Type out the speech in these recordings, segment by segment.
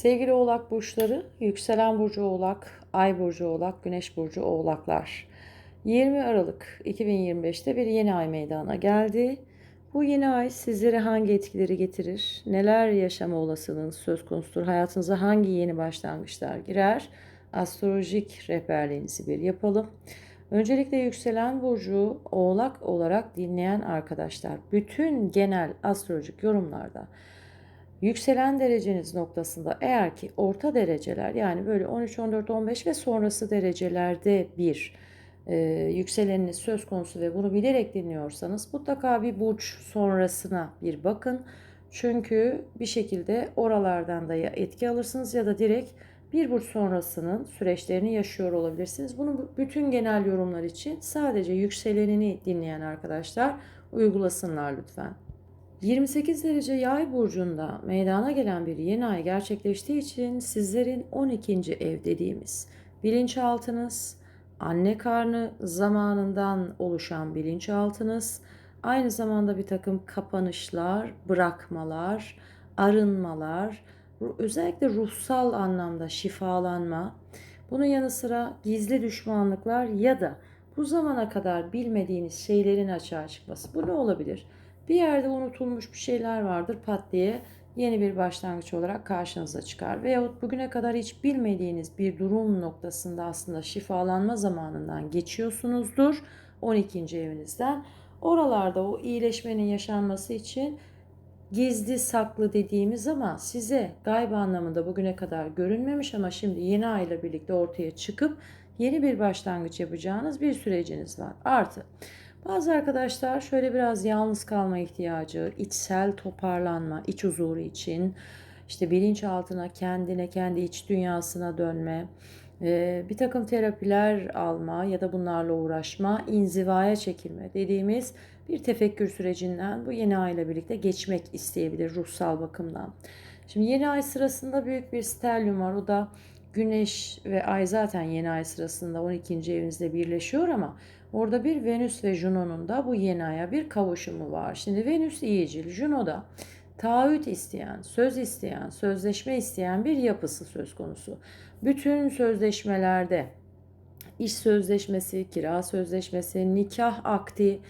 Sevgili Oğlak burçları, yükselen burcu Oğlak, Ay burcu Oğlak, Güneş burcu Oğlaklar. 20 Aralık 2025'te bir yeni ay meydana geldi. Bu yeni ay sizlere hangi etkileri getirir? Neler yaşama olasılığınız söz konusudur? Hayatınıza hangi yeni başlangıçlar girer? Astrolojik rehberliğinizi bir yapalım. Öncelikle yükselen burcu Oğlak olarak dinleyen arkadaşlar bütün genel astrolojik yorumlarda yükselen dereceniz noktasında eğer ki orta dereceler yani böyle 13, 14, 15 ve sonrası derecelerde bir e, yükseleniniz söz konusu ve bunu bilerek dinliyorsanız mutlaka bir burç sonrasına bir bakın. Çünkü bir şekilde oralardan da ya etki alırsınız ya da direkt bir burç sonrasının süreçlerini yaşıyor olabilirsiniz. Bunu bütün genel yorumlar için sadece yükselenini dinleyen arkadaşlar uygulasınlar lütfen. 28 derece yay burcunda meydana gelen bir yeni ay gerçekleştiği için sizlerin 12. ev dediğimiz bilinçaltınız, anne karnı zamanından oluşan bilinçaltınız, aynı zamanda bir takım kapanışlar, bırakmalar, arınmalar, özellikle ruhsal anlamda şifalanma, bunun yanı sıra gizli düşmanlıklar ya da bu zamana kadar bilmediğiniz şeylerin açığa çıkması. Bu ne olabilir? Bir yerde unutulmuş bir şeyler vardır pat diye yeni bir başlangıç olarak karşınıza çıkar. Veyahut bugüne kadar hiç bilmediğiniz bir durum noktasında aslında şifalanma zamanından geçiyorsunuzdur 12. evinizden. Oralarda o iyileşmenin yaşanması için gizli saklı dediğimiz ama size gayb anlamında bugüne kadar görünmemiş ama şimdi yeni ayla birlikte ortaya çıkıp yeni bir başlangıç yapacağınız bir süreciniz var. Artı bazı arkadaşlar şöyle biraz yalnız kalma ihtiyacı, içsel toparlanma, iç huzuru için işte bilinçaltına, kendine, kendi iç dünyasına dönme, bir takım terapiler alma ya da bunlarla uğraşma, inzivaya çekilme dediğimiz bir tefekkür sürecinden bu yeni ay ile birlikte geçmek isteyebilir ruhsal bakımdan. Şimdi yeni ay sırasında büyük bir sterlium var. O da Güneş ve Ay zaten yeni ay sırasında 12. evinizde birleşiyor ama orada bir Venüs ve Juno'nun da bu yeni aya bir kavuşumu var. Şimdi Venüs iyicil, Juno da taahhüt isteyen, söz isteyen, sözleşme isteyen bir yapısı söz konusu. Bütün sözleşmelerde iş sözleşmesi, kira sözleşmesi, nikah akti,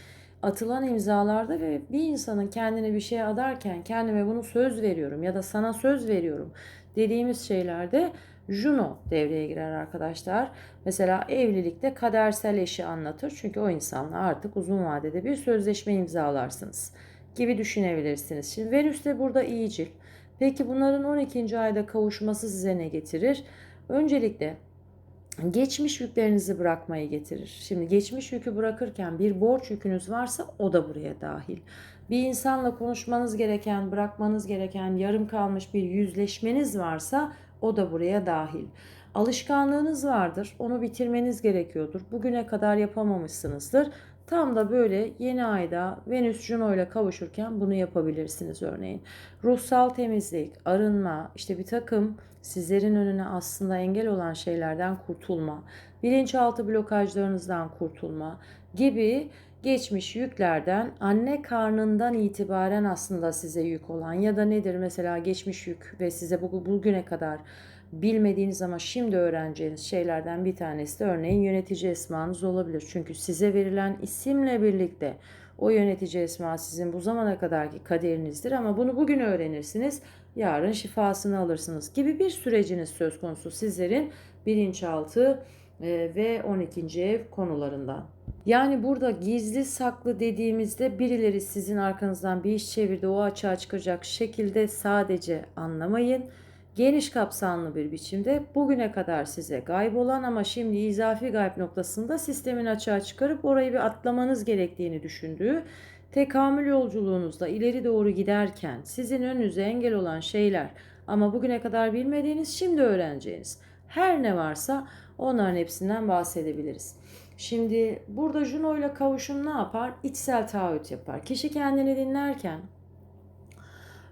atılan imzalarda ve bir insanın kendine bir şey adarken kendime bunu söz veriyorum ya da sana söz veriyorum dediğimiz şeylerde Juno devreye girer arkadaşlar. Mesela evlilikte kadersel eşi anlatır. Çünkü o insanla artık uzun vadede bir sözleşme imzalarsınız gibi düşünebilirsiniz. Şimdi Venüs de burada iyicil. Peki bunların 12. ayda kavuşması size ne getirir? Öncelikle geçmiş yüklerinizi bırakmayı getirir. Şimdi geçmiş yükü bırakırken bir borç yükünüz varsa o da buraya dahil. Bir insanla konuşmanız gereken, bırakmanız gereken, yarım kalmış bir yüzleşmeniz varsa o da buraya dahil. Alışkanlığınız vardır. Onu bitirmeniz gerekiyordur. Bugüne kadar yapamamışsınızdır. Tam da böyle yeni ayda Venüs Juno ile kavuşurken bunu yapabilirsiniz örneğin. Ruhsal temizlik, arınma, işte bir takım sizlerin önüne aslında engel olan şeylerden kurtulma, bilinçaltı blokajlarınızdan kurtulma gibi geçmiş yüklerden anne karnından itibaren aslında size yük olan ya da nedir mesela geçmiş yük ve size bugüne kadar bilmediğiniz ama şimdi öğreneceğiniz şeylerden bir tanesi de örneğin yönetici esmanız olabilir. Çünkü size verilen isimle birlikte o yönetici esma sizin bu zamana kadarki kaderinizdir ama bunu bugün öğrenirsiniz. Yarın şifasını alırsınız gibi bir süreciniz söz konusu sizlerin bilinçaltı e, ve 12. ev konularında. Yani burada gizli saklı dediğimizde birileri sizin arkanızdan bir iş çevirdi o açığa çıkacak şekilde sadece anlamayın geniş kapsamlı bir biçimde bugüne kadar size gayb olan ama şimdi izafi gayb noktasında sistemin açığa çıkarıp orayı bir atlamanız gerektiğini düşündüğü tekamül yolculuğunuzda ileri doğru giderken sizin önünüze engel olan şeyler ama bugüne kadar bilmediğiniz şimdi öğreneceğiniz her ne varsa onların hepsinden bahsedebiliriz. Şimdi burada Juno ile kavuşum ne yapar? İçsel taahhüt yapar. Kişi kendini dinlerken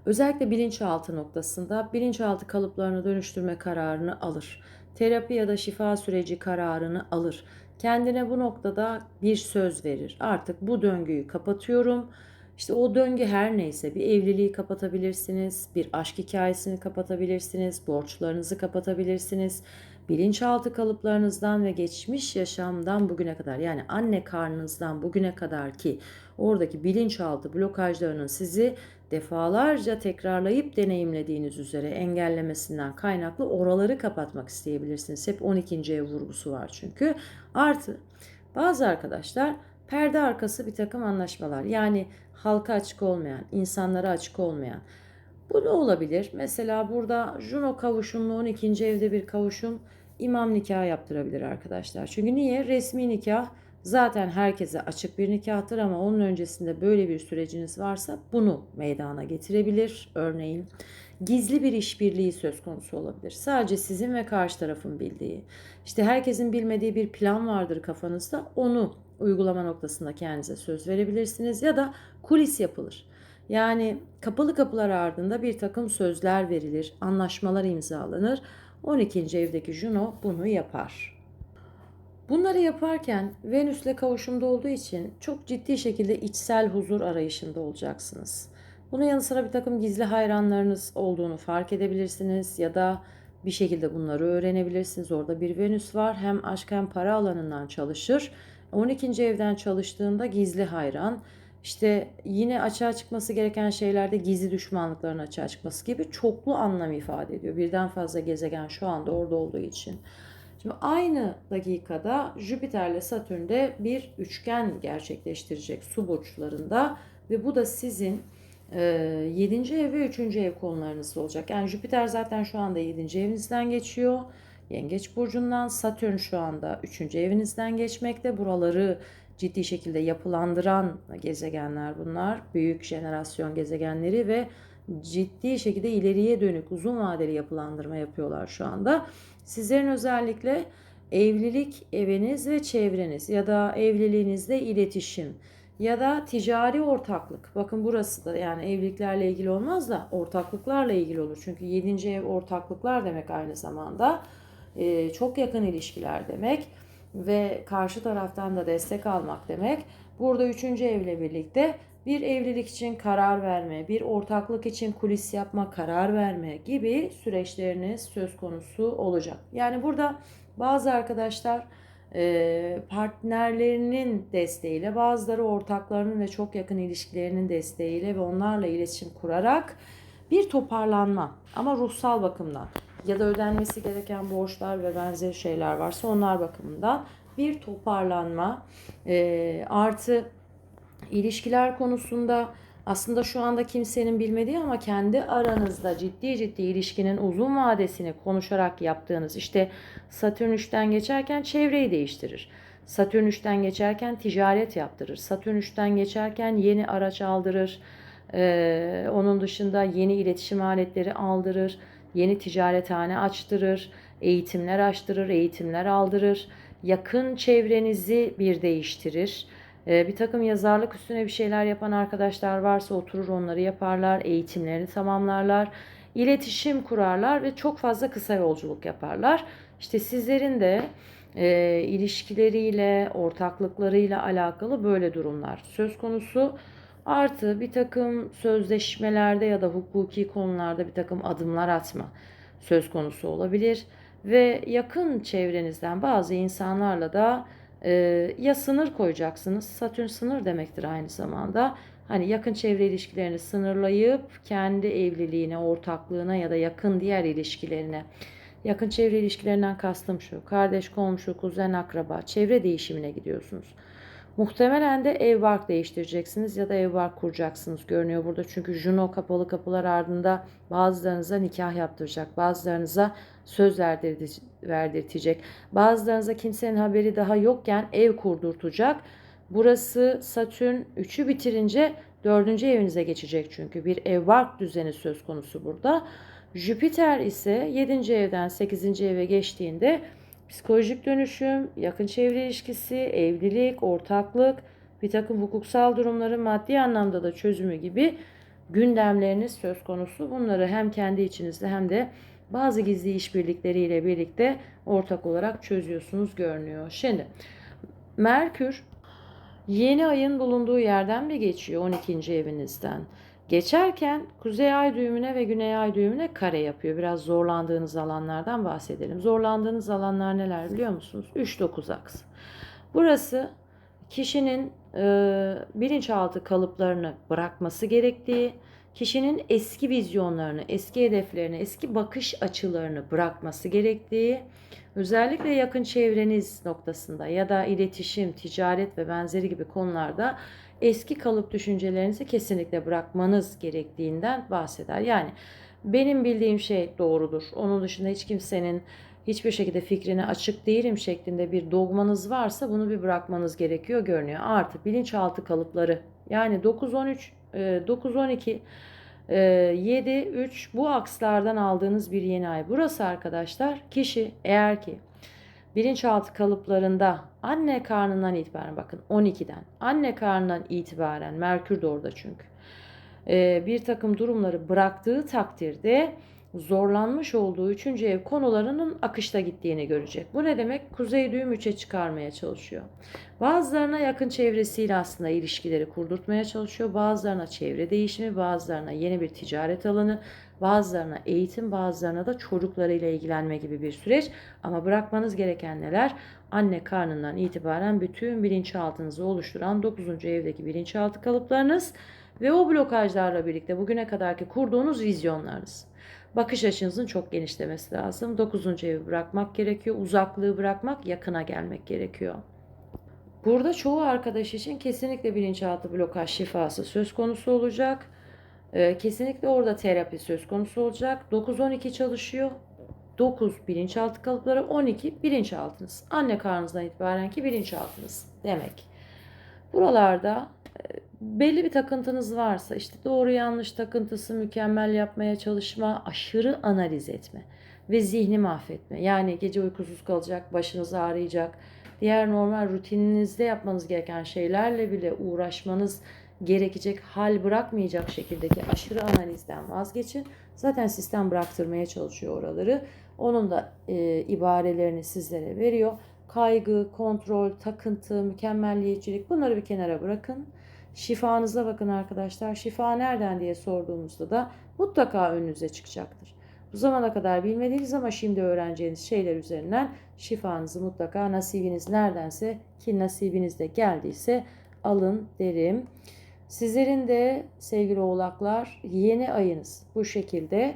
Özellikle bilinçaltı noktasında bilinçaltı kalıplarını dönüştürme kararını alır. Terapi ya da şifa süreci kararını alır. Kendine bu noktada bir söz verir. Artık bu döngüyü kapatıyorum. İşte o döngü her neyse bir evliliği kapatabilirsiniz, bir aşk hikayesini kapatabilirsiniz, borçlarınızı kapatabilirsiniz. Bilinçaltı kalıplarınızdan ve geçmiş yaşamdan bugüne kadar yani anne karnınızdan bugüne kadar ki oradaki bilinçaltı blokajlarının sizi defalarca tekrarlayıp deneyimlediğiniz üzere engellemesinden kaynaklı oraları kapatmak isteyebilirsiniz. Hep 12. ev vurgusu var çünkü. Artı bazı arkadaşlar perde arkası bir takım anlaşmalar yani halka açık olmayan, insanlara açık olmayan. Bu ne olabilir? Mesela burada Juno kavuşumlu 12. evde bir kavuşum imam nikahı yaptırabilir arkadaşlar. Çünkü niye? Resmi nikah zaten herkese açık bir nikahtır ama onun öncesinde böyle bir süreciniz varsa bunu meydana getirebilir. Örneğin gizli bir işbirliği söz konusu olabilir. Sadece sizin ve karşı tarafın bildiği. İşte herkesin bilmediği bir plan vardır kafanızda. Onu uygulama noktasında kendinize söz verebilirsiniz ya da kulis yapılır. Yani kapalı kapılar ardında bir takım sözler verilir, anlaşmalar imzalanır. 12. evdeki Juno bunu yapar. Bunları yaparken Venüs'le kavuşumda olduğu için çok ciddi şekilde içsel huzur arayışında olacaksınız. Bunun yanı sıra bir takım gizli hayranlarınız olduğunu fark edebilirsiniz ya da bir şekilde bunları öğrenebilirsiniz. Orada bir Venüs var. Hem aşk hem para alanından çalışır. 12. evden çalıştığında gizli hayran, işte yine açığa çıkması gereken şeylerde gizli düşmanlıkların açığa çıkması gibi çoklu anlam ifade ediyor. Birden fazla gezegen şu anda orada olduğu için. Şimdi aynı dakikada Jüpiter ile Satürn de bir üçgen gerçekleştirecek su burçlarında ve bu da sizin 7. ev ve 3. ev konularınızda olacak. Yani Jüpiter zaten şu anda 7. evinizden geçiyor. Yengeç burcundan Satürn şu anda 3. evinizden geçmekte. Buraları ciddi şekilde yapılandıran gezegenler bunlar. Büyük jenerasyon gezegenleri ve ciddi şekilde ileriye dönük uzun vadeli yapılandırma yapıyorlar şu anda. Sizlerin özellikle evlilik eviniz ve çevreniz ya da evliliğinizde iletişim ya da ticari ortaklık. Bakın burası da yani evliliklerle ilgili olmaz da ortaklıklarla ilgili olur. Çünkü 7. ev ortaklıklar demek aynı zamanda. Ee, çok yakın ilişkiler demek ve karşı taraftan da destek almak demek. Burada üçüncü evle birlikte bir evlilik için karar verme, bir ortaklık için kulis yapma, karar verme gibi süreçleriniz söz konusu olacak. Yani burada bazı arkadaşlar e, partnerlerinin desteğiyle, bazıları ortaklarının ve çok yakın ilişkilerinin desteğiyle ve onlarla iletişim kurarak bir toparlanma ama ruhsal bakımdan ya da ödenmesi gereken borçlar ve benzeri şeyler varsa onlar bakımından bir toparlanma e, artı ilişkiler konusunda aslında şu anda kimsenin bilmediği ama kendi aranızda ciddi ciddi ilişkinin uzun vadesini konuşarak yaptığınız işte Satürn 3'ten geçerken çevreyi değiştirir. Satürn 3'ten geçerken ticaret yaptırır. Satürn 3'ten geçerken yeni araç aldırır. Ee, onun dışında yeni iletişim aletleri aldırır. Yeni ticarethane açtırır. Eğitimler açtırır. Eğitimler aldırır. Yakın çevrenizi bir değiştirir ee, bir takım yazarlık üstüne bir şeyler yapan arkadaşlar varsa oturur onları yaparlar, eğitimlerini tamamlarlar, iletişim kurarlar ve çok fazla kısa yolculuk yaparlar. İşte sizlerin de e, ilişkileriyle, ortaklıklarıyla alakalı böyle durumlar söz konusu. Artı bir takım sözleşmelerde ya da hukuki konularda bir takım adımlar atma söz konusu olabilir. Ve yakın çevrenizden bazı insanlarla da e, ya sınır koyacaksınız. Satürn sınır demektir aynı zamanda. Hani yakın çevre ilişkilerini sınırlayıp kendi evliliğine, ortaklığına ya da yakın diğer ilişkilerine yakın çevre ilişkilerinden kastım şu. Kardeş, komşu, kuzen, akraba, çevre değişimine gidiyorsunuz. Muhtemelen de ev bark değiştireceksiniz ya da ev bark kuracaksınız görünüyor burada. Çünkü Juno kapalı kapılar ardında bazılarınıza nikah yaptıracak. Bazılarınıza söz verdirtecek. Bazılarınıza kimsenin haberi daha yokken ev kurdurtacak. Burası Satürn 3'ü bitirince 4. evinize geçecek çünkü bir ev bark düzeni söz konusu burada. Jüpiter ise 7. evden 8. eve geçtiğinde psikolojik dönüşüm, yakın çevre ilişkisi, evlilik, ortaklık, bir takım hukuksal durumların maddi anlamda da çözümü gibi gündemleriniz söz konusu. Bunları hem kendi içinizde hem de bazı gizli işbirlikleriyle birlikte ortak olarak çözüyorsunuz görünüyor. Şimdi Merkür Yeni ayın bulunduğu yerden bir geçiyor 12. evinizden. Geçerken kuzey ay düğümüne ve güney ay düğümüne kare yapıyor. Biraz zorlandığınız alanlardan bahsedelim. Zorlandığınız alanlar neler biliyor musunuz? 3-9 aks. Burası kişinin e, bilinçaltı kalıplarını bırakması gerektiği, kişinin eski vizyonlarını, eski hedeflerini, eski bakış açılarını bırakması gerektiği, özellikle yakın çevreniz noktasında ya da iletişim, ticaret ve benzeri gibi konularda eski kalıp düşüncelerinizi kesinlikle bırakmanız gerektiğinden bahseder. Yani benim bildiğim şey doğrudur. Onun dışında hiç kimsenin hiçbir şekilde fikrine açık değilim şeklinde bir dogmanız varsa bunu bir bırakmanız gerekiyor görünüyor. Artı bilinçaltı kalıpları yani 9-13, 9-12, 7-3 bu akslardan aldığınız bir yeni ay. Burası arkadaşlar kişi eğer ki bilinçaltı kalıplarında anne karnından itibaren bakın 12'den anne karnından itibaren Merkür de orada çünkü bir takım durumları bıraktığı takdirde zorlanmış olduğu üçüncü ev konularının akışta gittiğini görecek. Bu ne demek? Kuzey düğüm 3'e çıkarmaya çalışıyor. Bazılarına yakın çevresiyle aslında ilişkileri kurdurtmaya çalışıyor. Bazılarına çevre değişimi, bazılarına yeni bir ticaret alanı, bazılarına eğitim, bazılarına da çocuklarıyla ilgilenme gibi bir süreç. Ama bırakmanız gereken neler? Anne karnından itibaren bütün bilinçaltınızı oluşturan 9. evdeki bilinçaltı kalıplarınız ve o blokajlarla birlikte bugüne kadarki kurduğunuz vizyonlarınız. Bakış açınızın çok genişlemesi lazım. 9. evi bırakmak gerekiyor. Uzaklığı bırakmak, yakına gelmek gerekiyor. Burada çoğu arkadaş için kesinlikle bilinçaltı blokaj şifası söz konusu olacak. Ee, kesinlikle orada terapi söz konusu olacak. 9-12 çalışıyor. 9 bilinçaltı kalıpları, 12 bilinçaltınız. Anne karnınızdan itibaren ki bilinçaltınız demek. Buralarda belli bir takıntınız varsa işte doğru yanlış takıntısı mükemmel yapmaya çalışma, aşırı analiz etme ve zihni mahvetme. Yani gece uykusuz kalacak, başınız ağrıyacak. Diğer normal rutininizde yapmanız gereken şeylerle bile uğraşmanız gerekecek hal bırakmayacak şekildeki aşırı analizden vazgeçin. Zaten sistem bıraktırmaya çalışıyor oraları. Onun da e, ibarelerini sizlere veriyor. Kaygı, kontrol, takıntı, mükemmelliyetçilik bunları bir kenara bırakın Şifanıza bakın arkadaşlar. Şifa nereden diye sorduğumuzda da mutlaka önünüze çıkacaktır. Bu zamana kadar bilmediğiniz ama şimdi öğreneceğiniz şeyler üzerinden şifanızı mutlaka nasibiniz neredense ki nasibiniz de geldiyse alın derim. Sizlerin de sevgili oğlaklar yeni ayınız bu şekilde.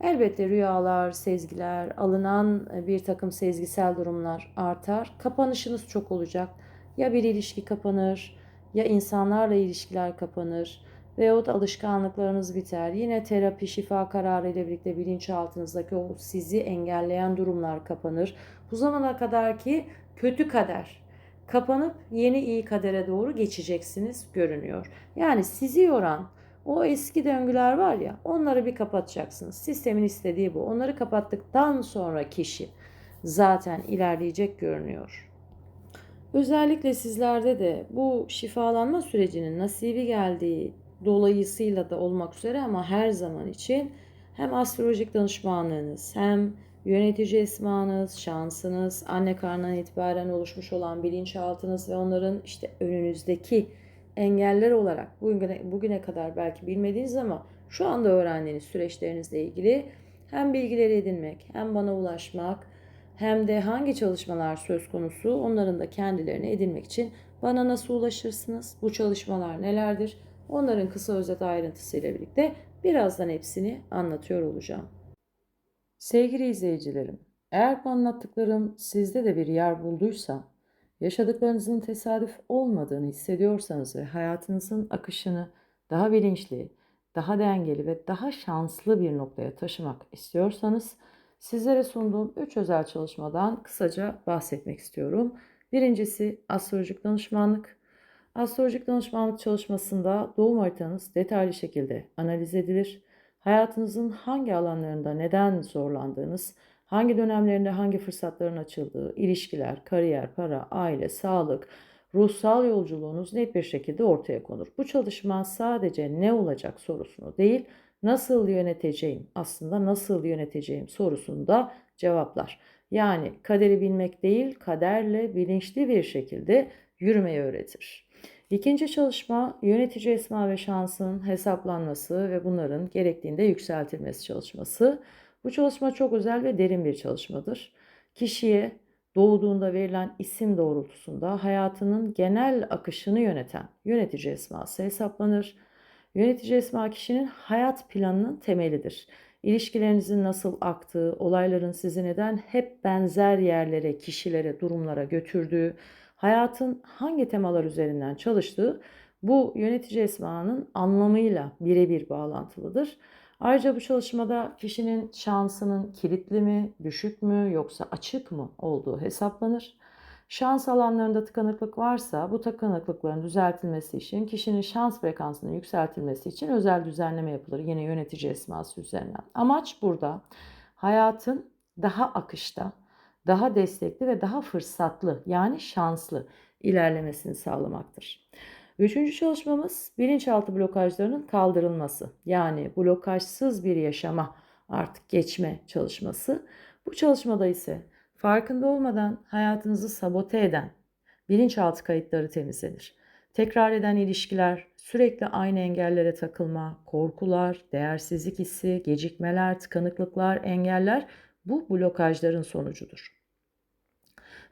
Elbette rüyalar, sezgiler, alınan bir takım sezgisel durumlar artar. Kapanışınız çok olacak. Ya bir ilişki kapanır, ya insanlarla ilişkiler kapanır veyahut alışkanlıklarınız biter. Yine terapi, şifa kararı ile birlikte bilinçaltınızdaki o sizi engelleyen durumlar kapanır. Bu zamana kadar ki kötü kader kapanıp yeni iyi kadere doğru geçeceksiniz görünüyor. Yani sizi yoran o eski döngüler var ya onları bir kapatacaksınız. Sistemin istediği bu. Onları kapattıktan sonra kişi zaten ilerleyecek görünüyor. Özellikle sizlerde de bu şifalanma sürecinin nasibi geldiği dolayısıyla da olmak üzere ama her zaman için hem astrolojik danışmanlığınız hem yönetici esmanız, şansınız, anne karnından itibaren oluşmuş olan bilinçaltınız ve onların işte önünüzdeki engeller olarak bugüne, bugüne kadar belki bilmediğiniz ama şu anda öğrendiğiniz süreçlerinizle ilgili hem bilgileri edinmek hem bana ulaşmak hem de hangi çalışmalar söz konusu onların da kendilerini edinmek için bana nasıl ulaşırsınız? Bu çalışmalar nelerdir? Onların kısa özet ayrıntısıyla birlikte birazdan hepsini anlatıyor olacağım. Sevgili izleyicilerim, eğer bu anlattıklarım sizde de bir yer bulduysa, yaşadıklarınızın tesadüf olmadığını hissediyorsanız ve hayatınızın akışını daha bilinçli, daha dengeli ve daha şanslı bir noktaya taşımak istiyorsanız, Sizlere sunduğum 3 özel çalışmadan kısaca bahsetmek istiyorum. Birincisi astrolojik danışmanlık. Astrolojik danışmanlık çalışmasında doğum haritanız detaylı şekilde analiz edilir. Hayatınızın hangi alanlarında neden zorlandığınız, hangi dönemlerinde hangi fırsatların açıldığı, ilişkiler, kariyer, para, aile, sağlık, ruhsal yolculuğunuz net bir şekilde ortaya konur. Bu çalışma sadece ne olacak sorusunu değil, nasıl yöneteceğim aslında nasıl yöneteceğim sorusunda cevaplar. Yani kaderi bilmek değil kaderle bilinçli bir şekilde yürümeyi öğretir. İkinci çalışma yönetici esma ve şansın hesaplanması ve bunların gerektiğinde yükseltilmesi çalışması. Bu çalışma çok özel ve derin bir çalışmadır. Kişiye doğduğunda verilen isim doğrultusunda hayatının genel akışını yöneten yönetici esması hesaplanır. Yönetici esma kişinin hayat planının temelidir. İlişkilerinizin nasıl aktığı, olayların sizi neden hep benzer yerlere, kişilere, durumlara götürdüğü, hayatın hangi temalar üzerinden çalıştığı bu yönetici esmanın anlamıyla birebir bağlantılıdır. Ayrıca bu çalışmada kişinin şansının kilitli mi, düşük mü yoksa açık mı olduğu hesaplanır. Şans alanlarında tıkanıklık varsa bu tıkanıklıkların düzeltilmesi için kişinin şans frekansının yükseltilmesi için özel düzenleme yapılır. Yine yönetici esması üzerinden. Amaç burada hayatın daha akışta, daha destekli ve daha fırsatlı yani şanslı ilerlemesini sağlamaktır. Üçüncü çalışmamız bilinçaltı blokajlarının kaldırılması. Yani blokajsız bir yaşama artık geçme çalışması. Bu çalışmada ise farkında olmadan hayatınızı sabote eden bilinçaltı kayıtları temizlenir. Tekrar eden ilişkiler, sürekli aynı engellere takılma, korkular, değersizlik hissi, gecikmeler, tıkanıklıklar, engeller bu blokajların sonucudur.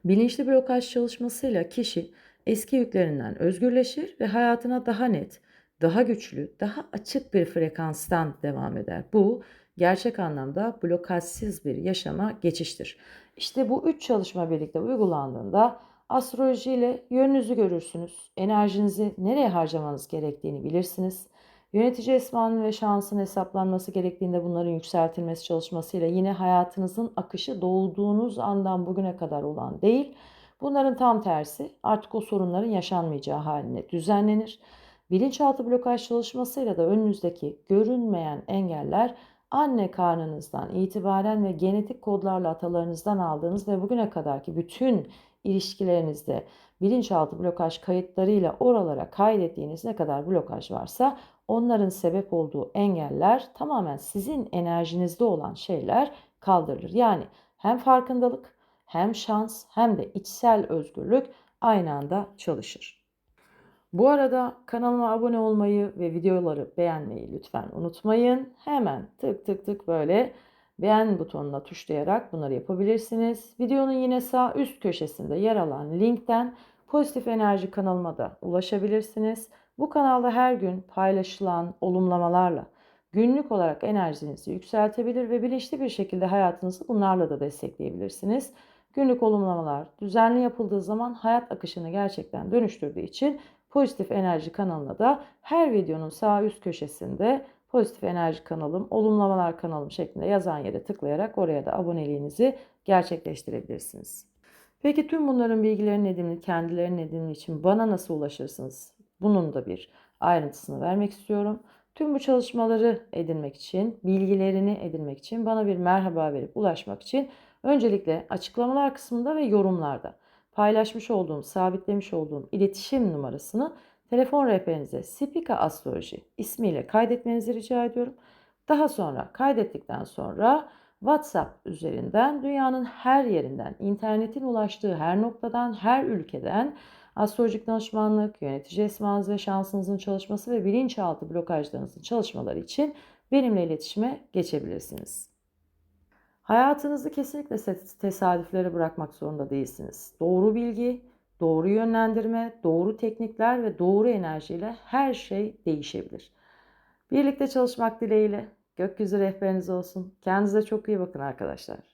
Bilinçli blokaj çalışmasıyla kişi eski yüklerinden özgürleşir ve hayatına daha net, daha güçlü, daha açık bir frekanstan devam eder. Bu gerçek anlamda blokajsız bir yaşama geçiştir. İşte bu üç çalışma birlikte uygulandığında astroloji ile yönünüzü görürsünüz. Enerjinizi nereye harcamanız gerektiğini bilirsiniz. Yönetici esmanın ve şansın hesaplanması gerektiğinde bunların yükseltilmesi çalışmasıyla yine hayatınızın akışı doğduğunuz andan bugüne kadar olan değil, bunların tam tersi artık o sorunların yaşanmayacağı haline düzenlenir. Bilinçaltı blokaj çalışmasıyla da önünüzdeki görünmeyen engeller anne karnınızdan itibaren ve genetik kodlarla atalarınızdan aldığınız ve bugüne kadarki bütün ilişkilerinizde bilinçaltı blokaj kayıtlarıyla oralara kaydettiğiniz ne kadar blokaj varsa onların sebep olduğu engeller tamamen sizin enerjinizde olan şeyler kaldırılır. Yani hem farkındalık hem şans hem de içsel özgürlük aynı anda çalışır. Bu arada kanalıma abone olmayı ve videoları beğenmeyi lütfen unutmayın. Hemen tık tık tık böyle beğen butonuna tuşlayarak bunları yapabilirsiniz. Videonun yine sağ üst köşesinde yer alan linkten pozitif enerji kanalıma da ulaşabilirsiniz. Bu kanalda her gün paylaşılan olumlamalarla günlük olarak enerjinizi yükseltebilir ve bilinçli bir şekilde hayatınızı bunlarla da destekleyebilirsiniz. Günlük olumlamalar düzenli yapıldığı zaman hayat akışını gerçekten dönüştürdüğü için pozitif enerji kanalına da her videonun sağ üst köşesinde pozitif enerji kanalım, olumlamalar kanalım şeklinde yazan yere tıklayarak oraya da aboneliğinizi gerçekleştirebilirsiniz. Peki tüm bunların bilgilerini edinimi, kendilerinin edinimi için bana nasıl ulaşırsınız? Bunun da bir ayrıntısını vermek istiyorum. Tüm bu çalışmaları edinmek için, bilgilerini edinmek için bana bir merhaba verip ulaşmak için öncelikle açıklamalar kısmında ve yorumlarda paylaşmış olduğum, sabitlemiş olduğum iletişim numarasını telefon rehberinize Spika Astroloji ismiyle kaydetmenizi rica ediyorum. Daha sonra kaydettikten sonra WhatsApp üzerinden dünyanın her yerinden, internetin ulaştığı her noktadan, her ülkeden astrolojik danışmanlık, yönetici esmanız ve şansınızın çalışması ve bilinçaltı blokajlarınızın çalışmaları için benimle iletişime geçebilirsiniz. Hayatınızı kesinlikle tesadüflere bırakmak zorunda değilsiniz. Doğru bilgi, doğru yönlendirme, doğru teknikler ve doğru enerjiyle her şey değişebilir. Birlikte çalışmak dileğiyle gökyüzü rehberiniz olsun. Kendinize çok iyi bakın arkadaşlar.